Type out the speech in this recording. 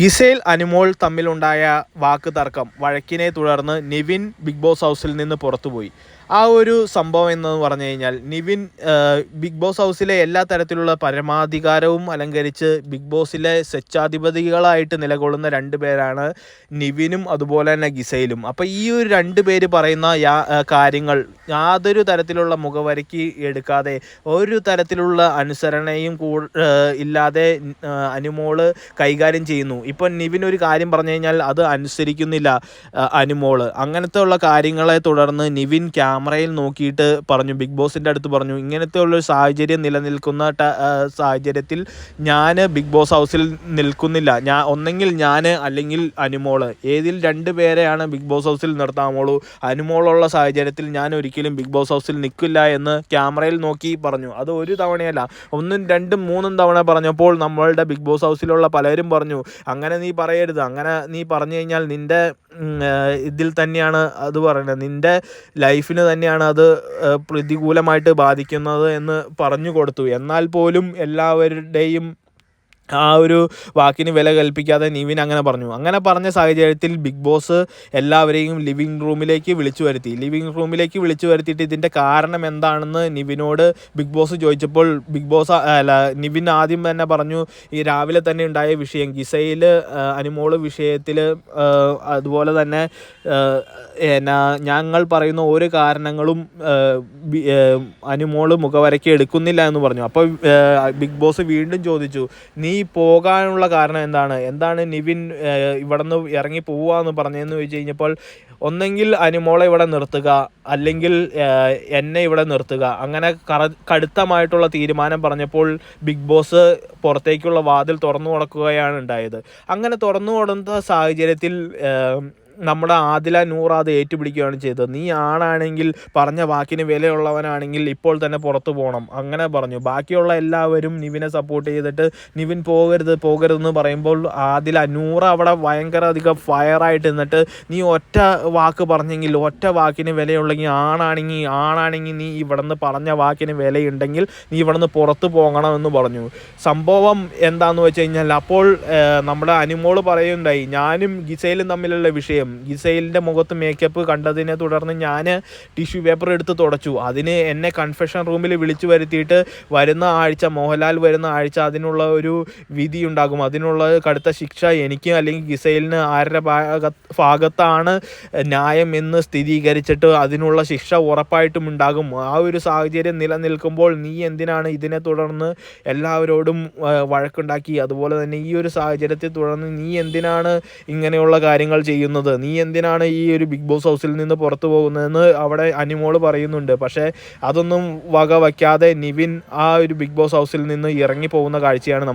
Giselle Anumol തമ്മിലുണ്ടായ വാക്ക് തർക്കം വഴക്കിനെ തുടർന്ന് നിവിൻ ബിഗ് ബോസ് ഹൗസിൽ നിന്ന് പുറത്തുപോയി. ആ ഒരു സംഭവം എന്ന് പറഞ്ഞു കഴിഞ്ഞാൽ നിവിൻ ബിഗ് ബോസ് ഹൗസിലെ എല്ലാ തരത്തിലുള്ള പരമാധികാരവും അലങ്കരിച്ച് ബിഗ് ബോസിലെ സ്വച്ഛാധിപതികളായിട്ട് നിലകൊള്ളുന്ന രണ്ട് പേരാണ് നിവിനും അതുപോലെ തന്നെ ഗിസയിലും അപ്പോൾ ഈ ഒരു രണ്ട് പേര് പറയുന്ന കാര്യങ്ങൾ യാതൊരു തരത്തിലുള്ള മുഖവരയ്ക്ക് എടുക്കാതെ ഒരു തരത്തിലുള്ള അനുസരണയും ഇല്ലാതെ അനുമോൾ കൈകാര്യം ചെയ്യുന്നു. ഇപ്പം നിവിൻ ഒരു കാര്യം പറഞ്ഞു കഴിഞ്ഞാൽ അത് അനുസരിക്കുന്നില്ല അനുമോൾ. അങ്ങനത്തെ ഉള്ള കാര്യങ്ങളെ തുടർന്ന് നിവിൻ ക്യാമറയിൽ നോക്കിയിട്ട് പറഞ്ഞു ബിഗ് ബോസിന്റെ അടുത്ത് പറഞ്ഞു ഇങ്ങനത്തെ ഉള്ളൊരു സാഹചര്യം നിലനിൽക്കുന്ന സാഹചര്യത്തിൽ ഞാൻ ബിഗ് ബോസ് ഹൗസിൽ നിൽക്കുന്നില്ല. ഞാൻ ഒന്നെങ്കിൽ ഞാൻ അല്ലെങ്കിൽ അനുമോൾ. ഏതിൽ രണ്ട് പേരെയാണ് ബിഗ് ബോസ് ഹൗസിൽ നിർത്താമോളൂ അനുമോളുള്ള സാഹചര്യത്തിൽ ഞാൻ ഒരിക്കലും ബിഗ് ബോസ് ഹൗസിൽ നിൽക്കില്ല എന്ന് ക്യാമറയിൽ നോക്കി പറഞ്ഞു. അത് ഒരു തവണയല്ല. ഒന്നും രണ്ടും മൂന്നും തവണ പറഞ്ഞപ്പോൾ നമ്മളുടെ ബിഗ് ബോസ് ഹൗസിലുള്ള പലരും പറഞ്ഞു അങ്ങനെ നീ പറയരുത്. അങ്ങനെ നീ പറഞ്ഞു കഴിഞ്ഞാൽ നിന്റെ ഇതിൽ തന്നെയാണ് അത് പറയുന്നത് നിന്റെ ലൈഫിന് തന്നെയാണ് അത് പ്രതികൂലമായിട്ട് ബാധിക്കുന്നത് എന്ന് പറഞ്ഞു കൊടുത്തു. എന്നാൽ പോലും എല്ലാവരുടെയും ആ ഒരു വാക്കിന് വില കൽപ്പിക്കാതെ നിവിൻ അങ്ങനെ പറഞ്ഞു. അങ്ങനെ പറഞ്ഞ സാഹചര്യത്തിൽ ബിഗ് ബോസ് എല്ലാവരെയും ലിവിങ് റൂമിലേക്ക് വിളിച്ചു വരുത്തി. ലിവിങ് റൂമിലേക്ക് വിളിച്ചു വരുത്തിയിട്ട് ഇതിന്റെ കാരണം എന്താണെന്ന് നിവിനോട് ബിഗ് ബോസ് ചോദിച്ചപ്പോൾ ബിഗ് ബോസ് അല്ല നിവിൻ ആദ്യം തന്നെ പറഞ്ഞു ഈ രാവിലെ തന്നെ ഉണ്ടായ വിഷയം ഗിസയിൽ അനുമോൾ വിഷയത്തിൽ അതുപോലെ തന്നെ എന്നാ ഞങ്ങൾ പറയുന്ന ഓരോ കാരണങ്ങളും അനുമോൾ മുഖവരയ്ക്ക് എടുക്കുന്നില്ല എന്ന് പറഞ്ഞു. അപ്പോൾ ബിഗ് ബോസ് വീണ്ടും ചോദിച്ചു നീ പോകാനുള്ള കാരണം എന്താണ്? എന്താണ് നിവിൻ ഇവിടെ നിന്ന് ഇറങ്ങി പോവാന്ന് പറഞ്ഞതെന്ന് ചോദിച്ചു കഴിഞ്ഞപ്പോൾ ഒന്നെങ്കിൽ അനുമോളെ ഇവിടെ നിർത്തുക അല്ലെങ്കിൽ എന്നെ ഇവിടെ നിർത്തുക. അങ്ങനെ കറ കടുത്തമായിട്ടുള്ള തീരുമാനം പറഞ്ഞപ്പോൾ ബിഗ് ബോസ് പുറത്തേക്കുള്ള വാതിൽ തുറന്നു കൊടുക്കുകയാണ് ഉണ്ടായത്. അങ്ങനെ തുറന്നു കൊടുത്ത സാഹചര്യത്തിൽ നമ്മുടെ ആദില നൂർ അത് ഏറ്റുപിടിക്കുകയാണ് ചെയ്തത്. നീ ആണാണെങ്കിൽ പറഞ്ഞ വാക്കിന് വിലയുള്ളവനാണെങ്കിൽ ഇപ്പോൾ തന്നെ പുറത്തു പോകണം അങ്ങനെ പറഞ്ഞു. ബാക്കിയുള്ള എല്ലാവരും നിവിനെ സപ്പോർട്ട് ചെയ്തിട്ട് നിവിൻ പോകരുത് പോകരുതെന്ന് പറയുമ്പോൾ ആദില നൂറ അവിടെ ഭയങ്കര അധികം ഫയറായിട്ട് നിന്നിട്ട് നീ ഒറ്റ വാക്ക് പറഞ്ഞെങ്കിൽ ഒറ്റ വാക്കിന് വിലയുള്ളെങ്കിൽ ആണാണെങ്കിൽ ആണാണെങ്കിൽ നീ ഇവിടുന്ന് പറഞ്ഞ വാക്കിന് വിലയുണ്ടെങ്കിൽ നീ ഇവിടുന്ന് പുറത്ത് പോകണമെന്ന് പറഞ്ഞു. സംഭവം എന്താന്ന് വെച്ച് കഴിഞ്ഞാൽ അപ്പോൾ നമ്മുടെ അനുമോൾ പറയുന്നുണ്ടായി ഞാനും ഗിസയിലും തമ്മിലുള്ള വിഷയം. ഗിസൈലിന്റെ മുഖത്ത് മേക്കപ്പ് കണ്ടതിനെ തുടർന്ന് ഞാൻ ടിഷ്യൂ പേപ്പർ എടുത്ത് തുടച്ചു. അതിന് എന്നെ കൺഫെഷൻ റൂമിൽ വിളിച്ചു വരുത്തിയിട്ട് വരുന്ന ആഴ്ച മോഹൻലാൽ വരുന്ന ആഴ്ച അതിനുള്ള ഒരു വിധി ഉണ്ടാകും. അതിനുള്ള കടുത്ത ശിക്ഷ എനിക്ക് അല്ലെങ്കിൽ ഗിസൈലിന് ആരുടെ ഭാഗ ഭാഗത്താണ് ന്യായം എന്ന് സ്ഥിരീകരിച്ചിട്ട് അതിനുള്ള ശിക്ഷ ഉറപ്പായിട്ടും ഉണ്ടാകും. ആ ഒരു സാഹചര്യം നിലനിൽക്കുമ്പോൾ നീ എന്തിനാണ് ഇതിനെ തുടർന്ന് എല്ലാവരോടും വഴക്കുണ്ടാക്കി? അതുപോലെ തന്നെ ഈ ഒരു സാഹചര്യത്തെ തുടർന്ന് നീ എന്തിനാണ് ഇങ്ങനെയുള്ള കാര്യങ്ങൾ ചെയ്യുന്നത്? നീ എന്തിനാണ് ഈ ഒരു ബിഗ് ബോസ് ഹൗസിൽ നിന്ന് പുറത്തു പോകുന്നതെന്ന് അവിടെ അനിമോൾ പറയുന്നുണ്ട്. പക്ഷേ അതൊന്നും വക വയ്ക്കാതെ നിവിൻ ആ ഒരു ബിഗ് ബോസ് ഹൗസിൽ നിന്ന് ഇറങ്ങി പോകുന്ന കാഴ്ചയാണ്